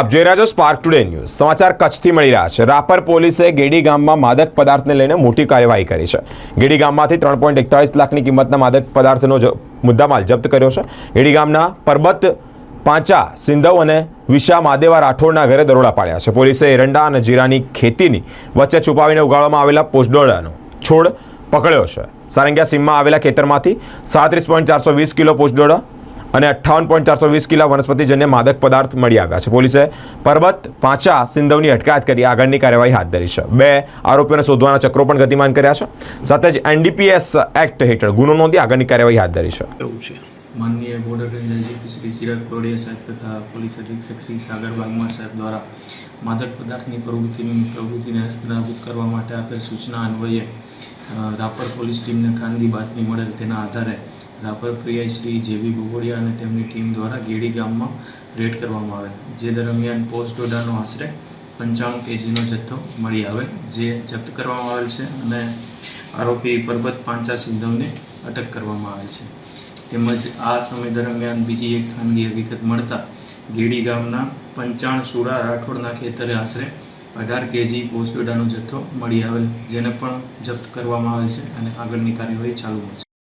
આપ જોઈ રહ્યા છો સ્પાર્ક ટુડે ન્યૂઝ સમાચાર કચ્છથી મળી રહ્યા છે. રાપર પોલીસે ગેડી ગામમાં માદક પદાર્થને લઈને મોટી કાર્યવાહી કરી છે. ગેડી ગામમાંથી ત્રણ પોઈન્ટ એકતાળીસ લાખની કિંમતના માદક પદાર્થનો મુદ્દામાલ જપ્ત કર્યો છે. ગેડી ગામના પરબત, પાંચા, સિંધવ અને વિશા માદેવા રાઠોડના ઘરે દરોડા પાડ્યા છે. પોલીસે એરંડા અને જીરાની ખેતીની વચ્ચે છુપાવીને ઉગાડવામાં આવેલા પોષડોળાનો છોડ પકડ્યો છે. સારંગિયા સીમમાં આવેલા ખેતરમાંથી સાડત્રીસ પોઈન્ટ ચારસો વીસ કિલો પોષડોળા અને અઠ્ઠાવન પોઈન્ટ ચારસો વીસ કિલો વનસ્પતિજન્ય માદક પદાર્થ મળી આવ્યા છે. પોલીસે પરબત પાંચા સિંધવની અટકાયત કરી આગળની કાર્યવાહી હાથ ધરી છે. બે આરોપીઓને શોધવાના ચક્રો પણ ગતિમાન કર્યા છે. સાથે જ એનડીપીએસ એક્ટ હેઠળ ગુનો નોંધી આગળની કાર્યવાહી હાથ ધરી છે. એવું છે. માનનીય border range IGP Shri Chirag Kodiya saheb તથા પોલીસ અધિક્ષક શ્રી સાગર બાગમાર સાહેબ દ્વારા માદક પદાર્થની પ્રવૃત્તિની પ્રવૃત્તિને હસ્તનાબૂદ કરવા માટે આપેલ સૂચના અન્વયે રાપર પોલીસ ટીમને ખાનગી બાતમી મળેલ તેના આધારે રાપર પીઆઈ શ્રી જેવી બોગોડિયા અને તેમની ટીમ દ્વારા ગેડી ગામમાં રેડ કરવામાં આવે. જે દરમિયાન પોસ્ટ ડોડાનો આશરે પંચાણું કેજીનો જથ્થો મળી આવે, જે જપ્ત કરવામાં આવેલ છે અને આરોપી પરબત પાંચા સિંધવને અટક કરવામાં આવેલ છે. તેમજ આ સમય દરમિયાન બીજી એક ખાનગી હકીકત મળતા ગેડી ગામના પંચાણ સુરા રાઠોડના ખેતરે આશરે અઢાર કેજી પોસ્ટોડાનો જથ્થો મળી આવેલ, જેને પણ જપ્ત કરવામાં આવેલ છે અને આગળની કાર્યવાહી ચાલુ છે.